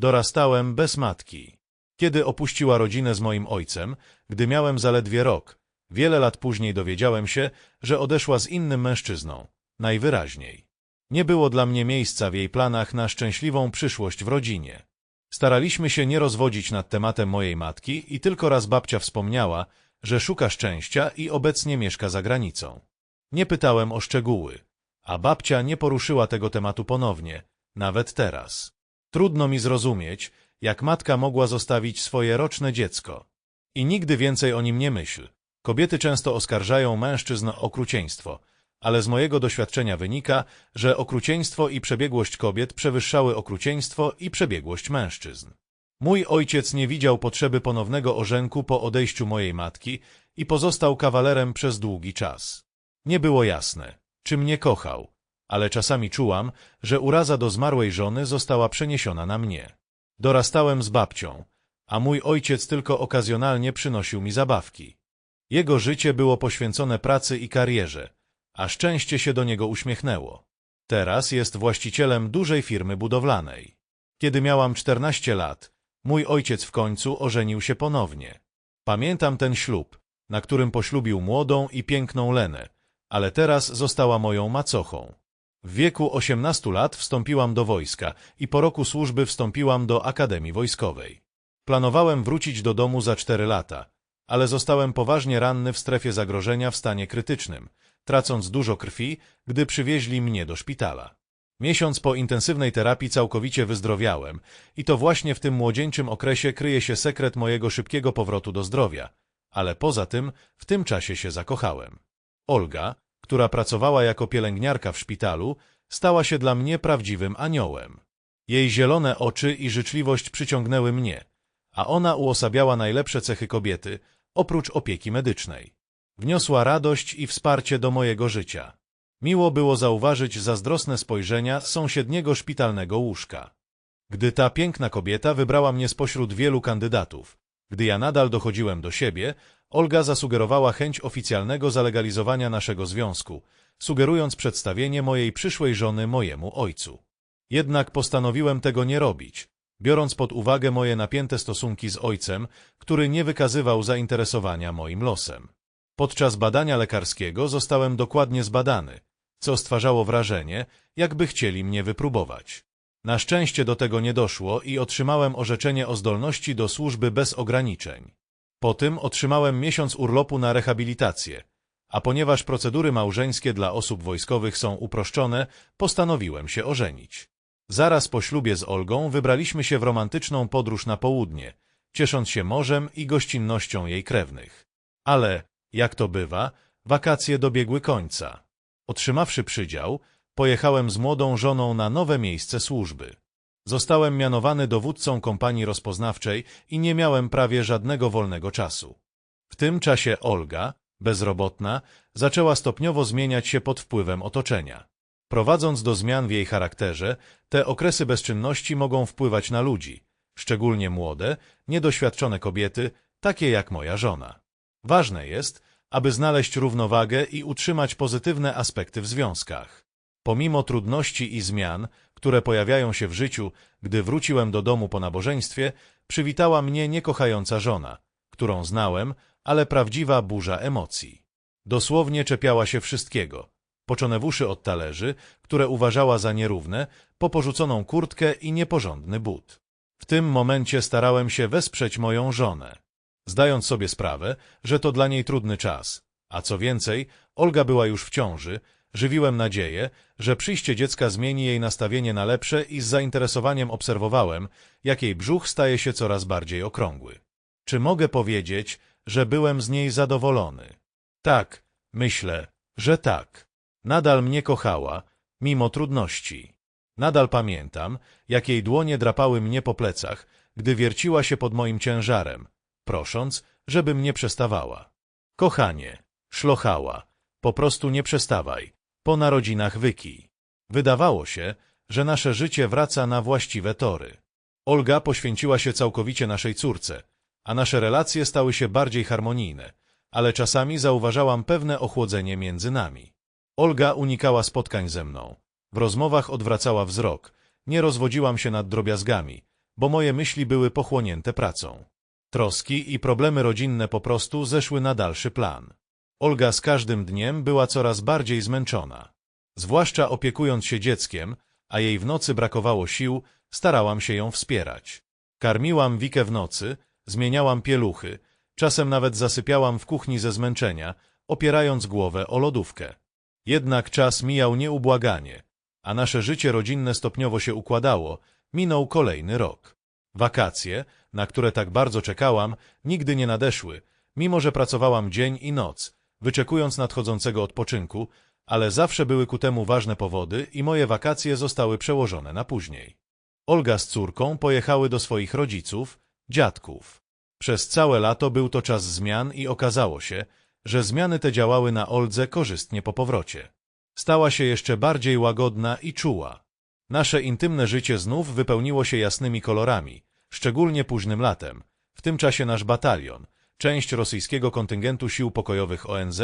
Dorastałem bez matki. Kiedy opuściła rodzinę z moim ojcem, gdy miałem zaledwie rok, wiele lat później dowiedziałem się, że odeszła z innym mężczyzną, najwyraźniej. Nie było dla mnie miejsca w jej planach na szczęśliwą przyszłość w rodzinie. Staraliśmy się nie rozwodzić nad tematem mojej matki i tylko raz babcia wspomniała, że szuka szczęścia i obecnie mieszka za granicą. Nie pytałem o szczegóły, a babcia nie poruszyła tego tematu ponownie, nawet teraz. Trudno mi zrozumieć, jak matka mogła zostawić swoje roczne dziecko. I nigdy więcej o nim nie myśl. Kobiety często oskarżają mężczyzn o okrucieństwo, ale z mojego doświadczenia wynika, że okrucieństwo i przebiegłość kobiet przewyższały okrucieństwo i przebiegłość mężczyzn. Mój ojciec nie widział potrzeby ponownego ożenku po odejściu mojej matki i pozostał kawalerem przez długi czas. Nie było jasne, czy mnie kochał, ale czasami czułam, że uraza do zmarłej żony została przeniesiona na mnie. Dorastałem z babcią, a mój ojciec tylko okazjonalnie przynosił mi zabawki. Jego życie było poświęcone pracy i karierze, a szczęście się do niego uśmiechnęło. Teraz jest właścicielem dużej firmy budowlanej. Kiedy miałam 14 lat, mój ojciec w końcu ożenił się ponownie. Pamiętam ten ślub, na którym poślubił młodą i piękną Lenę, ale teraz została moją macochą. W wieku 18 lat wstąpiłam do wojska i po roku służby wstąpiłam do Akademii Wojskowej. Planowałem wrócić do domu za 4 lata, ale zostałem poważnie ranny w strefie zagrożenia w stanie krytycznym, tracąc dużo krwi, gdy przywieźli mnie do szpitala. Miesiąc po intensywnej terapii całkowicie wyzdrowiałem i to właśnie w tym młodzieńczym okresie kryje się sekret mojego szybkiego powrotu do zdrowia, ale poza tym w tym czasie się zakochałem. Olga, która pracowała jako pielęgniarka w szpitalu, stała się dla mnie prawdziwym aniołem. Jej zielone oczy i życzliwość przyciągnęły mnie, a ona uosabiała najlepsze cechy kobiety, oprócz opieki medycznej. Wniosła radość i wsparcie do mojego życia. Miło było zauważyć zazdrosne spojrzenia sąsiedniego szpitalnego łóżka. Gdy ta piękna kobieta wybrała mnie spośród wielu kandydatów, gdy ja nadal dochodziłem do siebie, Olga zasugerowała chęć oficjalnego zalegalizowania naszego związku, sugerując przedstawienie mojej przyszłej żony mojemu ojcu. Jednak postanowiłem tego nie robić, biorąc pod uwagę moje napięte stosunki z ojcem, który nie wykazywał zainteresowania moim losem. Podczas badania lekarskiego zostałem dokładnie zbadany, co stwarzało wrażenie, jakby chcieli mnie wypróbować. Na szczęście do tego nie doszło i otrzymałem orzeczenie o zdolności do służby bez ograniczeń. Po tym otrzymałem miesiąc urlopu na rehabilitację, a ponieważ procedury małżeńskie dla osób wojskowych są uproszczone, postanowiłem się ożenić. Zaraz po ślubie z Olgą wybraliśmy się w romantyczną podróż na południe, ciesząc się morzem i gościnnością jej krewnych. Ale, jak to bywa, wakacje dobiegły końca. Otrzymawszy przydział, pojechałem z młodą żoną na nowe miejsce służby. Zostałem mianowany dowódcą kompanii rozpoznawczej i nie miałem prawie żadnego wolnego czasu. W tym czasie Olga, bezrobotna, zaczęła stopniowo zmieniać się pod wpływem otoczenia. Prowadząc do zmian w jej charakterze, te okresy bezczynności mogą wpływać na ludzi, szczególnie młode, niedoświadczone kobiety, takie jak moja żona. Ważne jest, aby znaleźć równowagę i utrzymać pozytywne aspekty w związkach. Pomimo trudności i zmian, które pojawiają się w życiu, gdy wróciłem do domu po nabożeństwie, przywitała mnie niekochająca żona, którą znałem, ale prawdziwa burza emocji. Dosłownie czepiała się wszystkiego. Poczonewuszy od talerzy, które uważała za nierówne, po porzuconą kurtkę i nieporządny but. W tym momencie starałem się wesprzeć moją żonę, zdając sobie sprawę, że to dla niej trudny czas. A co więcej, Olga była już w ciąży, Żywiłem nadzieję, że przyjście dziecka zmieni jej nastawienie na lepsze i z zainteresowaniem obserwowałem, jak jej brzuch staje się coraz bardziej okrągły. Czy mogę powiedzieć, że byłem z niej zadowolony? Tak, myślę, że tak. Nadal mnie kochała, mimo trudności. Nadal pamiętam, jak jej dłonie drapały mnie po plecach, gdy wierciła się pod moim ciężarem, prosząc, żebym nie przestawała. Kochanie, szlochała, po prostu nie przestawaj, po narodzinach Wyki. Wydawało się, że nasze życie wraca na właściwe tory. Olga poświęciła się całkowicie naszej córce, a nasze relacje stały się bardziej harmonijne, ale czasami zauważałam pewne ochłodzenie między nami. Olga unikała spotkań ze mną. W rozmowach odwracała wzrok, nie rozwodziłam się nad drobiazgami, bo moje myśli były pochłonięte pracą. Troski i problemy rodzinne po prostu zeszły na dalszy plan. Olga z każdym dniem była coraz bardziej zmęczona. Zwłaszcza opiekując się dzieckiem, a jej w nocy brakowało sił, starałam się ją wspierać. Karmiłam Wikę w nocy, zmieniałam pieluchy, czasem nawet zasypiałam w kuchni ze zmęczenia, opierając głowę o lodówkę. Jednak czas mijał nieubłaganie, a nasze życie rodzinne stopniowo się układało, minął kolejny rok. Wakacje, na które tak bardzo czekałam, nigdy nie nadeszły, mimo że pracowałam dzień i noc, wyczekując nadchodzącego odpoczynku, ale zawsze były ku temu ważne powody i moje wakacje zostały przełożone na później. Olga z córką pojechały do swoich rodziców, dziadków. Przez całe lato był to czas zmian i okazało się, że zmiany te działały na Oldze korzystnie po powrocie. Stała się jeszcze bardziej łagodna i czuła. Nasze intymne życie znów wypełniło się jasnymi kolorami, szczególnie późnym latem. W tym czasie nasz batalion, część rosyjskiego kontyngentu sił pokojowych ONZ,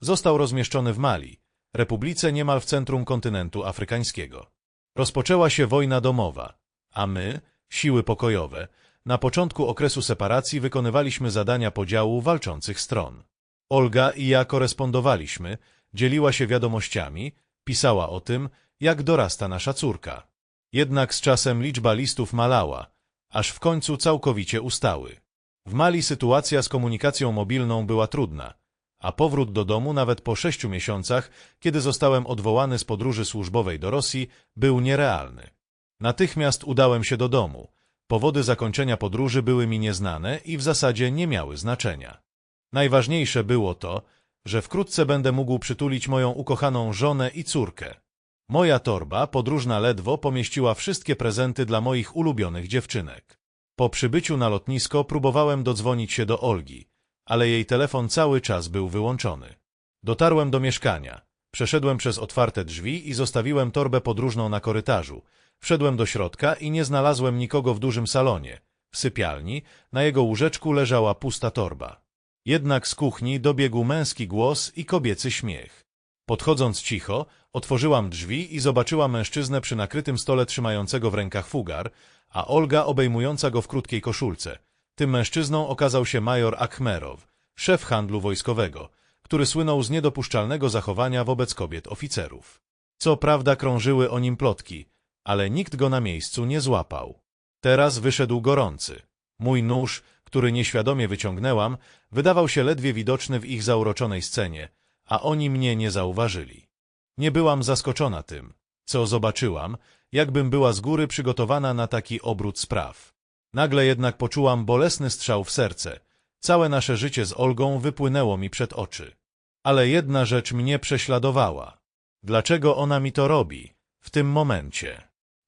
został rozmieszczony w Mali, republice niemal w centrum kontynentu afrykańskiego. Rozpoczęła się wojna domowa, a my, siły pokojowe, na początku okresu separacji wykonywaliśmy zadania podziału walczących stron. Olga i ja korespondowaliśmy, dzieliła się wiadomościami, pisała o tym, jak dorasta nasza córka. Jednak z czasem liczba listów malała, aż w końcu całkowicie ustały. W Mali sytuacja z komunikacją mobilną była trudna, a powrót do domu nawet po sześciu miesiącach, kiedy zostałem odwołany z podróży służbowej do Rosji, był nierealny. Natychmiast udałem się do domu. Powody zakończenia podróży były mi nieznane i w zasadzie nie miały znaczenia. Najważniejsze było to, że wkrótce będę mógł przytulić moją ukochaną żonę i córkę. Moja torba, podróżna ledwo, pomieściła wszystkie prezenty dla moich ulubionych dziewczynek. Po przybyciu na lotnisko próbowałem dodzwonić się do Olgi, ale jej telefon cały czas był wyłączony. Dotarłem do mieszkania, przeszedłem przez otwarte drzwi i zostawiłem torbę podróżną na korytarzu. Wszedłem do środka i nie znalazłem nikogo w dużym salonie. W sypialni na jego łóżeczku leżała pusta torba. Jednak z kuchni dobiegł męski głos i kobiecy śmiech. Podchodząc cicho, otworzyłam drzwi i zobaczyłam mężczyznę przy nakrytym stole trzymającego w rękach fugar, a Olga obejmująca go w krótkiej koszulce. Tym mężczyzną okazał się major Akhmerow, szef handlu wojskowego, który słynął z niedopuszczalnego zachowania wobec kobiet oficerów. Co prawda krążyły o nim plotki, ale nikt go na miejscu nie złapał. Teraz wyszedł gorący. Mój nóż, który nieświadomie wyciągnęłam, wydawał się ledwie widoczny w ich zauroczonej scenie, a oni mnie nie zauważyli. Nie byłam zaskoczona tym, co zobaczyłam, jakbym była z góry przygotowana na taki obrót spraw. Nagle jednak poczułam bolesny strzał w serce. Całe nasze życie z Olgą wypłynęło mi przed oczy. Ale jedna rzecz mnie prześladowała. Dlaczego ona mi to robi? W tym momencie.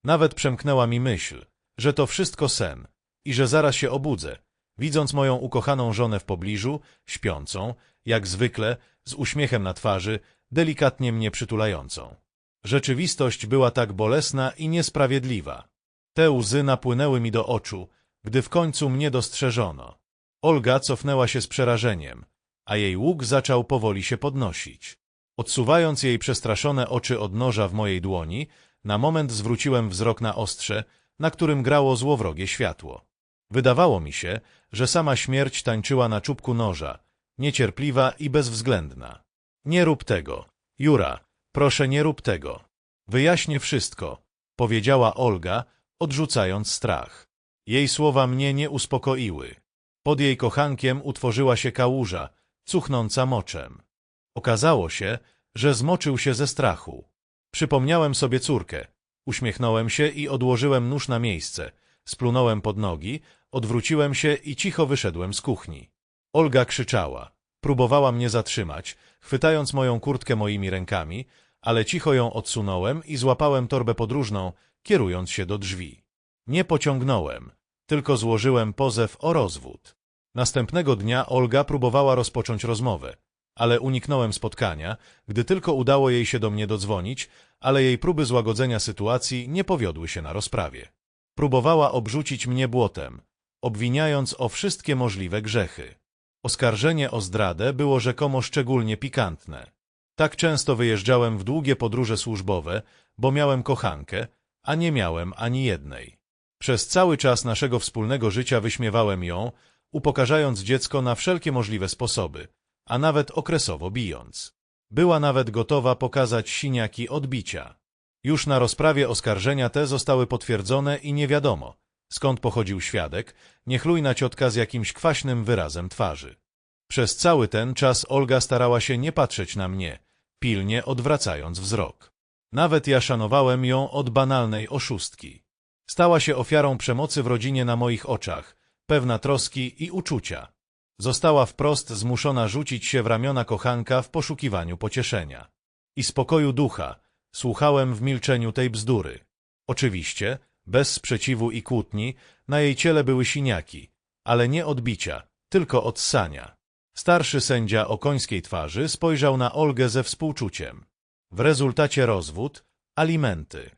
Nawet przemknęła mi myśl, że to wszystko sen i że zaraz się obudzę, widząc moją ukochaną żonę w pobliżu, śpiącą, jak zwykle, z uśmiechem na twarzy, delikatnie mnie przytulającą. Rzeczywistość była tak bolesna i niesprawiedliwa. Te łzy napłynęły mi do oczu, gdy w końcu mnie dostrzeżono. Olga cofnęła się z przerażeniem, a jej łuk zaczął powoli się podnosić. Odsuwając jej przestraszone oczy od noża w mojej dłoni, na moment zwróciłem wzrok na ostrze, na którym grało złowrogie światło. Wydawało mi się, że sama śmierć tańczyła na czubku noża, niecierpliwa i bezwzględna. Nie rób tego. Jura, proszę nie rób tego. Wyjaśnię wszystko, powiedziała Olga, odrzucając strach. Jej słowa mnie nie uspokoiły. Pod jej kochankiem utworzyła się kałuża, cuchnąca moczem. Okazało się, że zmoczył się ze strachu. Przypomniałem sobie córkę. Uśmiechnąłem się i odłożyłem nóż na miejsce. Splunąłem pod nogi, odwróciłem się i cicho wyszedłem z kuchni. Olga krzyczała. Próbowała mnie zatrzymać, chwytając moją kurtkę moimi rękami, ale cicho ją odsunąłem i złapałem torbę podróżną, kierując się do drzwi. Nie pociągnąłem, tylko złożyłem pozew o rozwód. Następnego dnia Olga próbowała rozpocząć rozmowę, ale uniknąłem spotkania, gdy tylko udało jej się do mnie dodzwonić, ale jej próby złagodzenia sytuacji nie powiodły się na rozprawie. Próbowała obrzucić mnie błotem, obwiniając o wszystkie możliwe grzechy. Oskarżenie o zdradę było rzekomo szczególnie pikantne. Tak często wyjeżdżałem w długie podróże służbowe, bo miałem kochankę, a nie miałem ani jednej. Przez cały czas naszego wspólnego życia wyśmiewałem ją, upokarzając dziecko na wszelkie możliwe sposoby, a nawet okresowo bijąc. Była nawet gotowa pokazać siniaki odbicia. Już na rozprawie oskarżenia te zostały potwierdzone i nie wiadomo, skąd pochodził świadek, niechlujna ciotka z jakimś kwaśnym wyrazem twarzy. Przez cały ten czas Olga starała się nie patrzeć na mnie, pilnie odwracając wzrok. Nawet ja szanowałem ją od banalnej oszustki. Stała się ofiarą przemocy w rodzinie na moich oczach, pewna troski i uczucia. Została wprost zmuszona rzucić się w ramiona kochanka w poszukiwaniu pocieszenia. I spokoju ducha słuchałem w milczeniu tej bzdury. Oczywiście, bez sprzeciwu i kłótni, na jej ciele były siniaki, ale nie odbicia, tylko odsania. Starszy sędzia o końskiej twarzy spojrzał na Olgę ze współczuciem. W rezultacie rozwód, alimenty.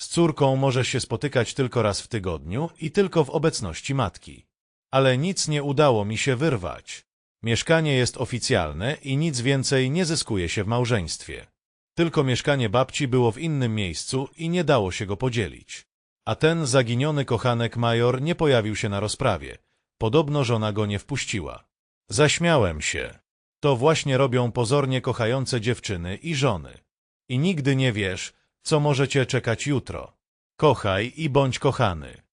Z córką możesz się spotykać tylko raz w tygodniu i tylko w obecności matki. Ale nic nie udało mi się wyrwać. Mieszkanie jest oficjalne i nic więcej nie zyskuje się w małżeństwie. Tylko mieszkanie babci było w innym miejscu i nie dało się go podzielić. A ten zaginiony kochanek major nie pojawił się na rozprawie. Podobno żona go nie wpuściła. Zaśmiałem się. To właśnie robią pozornie kochające dziewczyny i żony. I nigdy nie wiesz, co może cię czekać jutro. Kochaj i bądź kochany.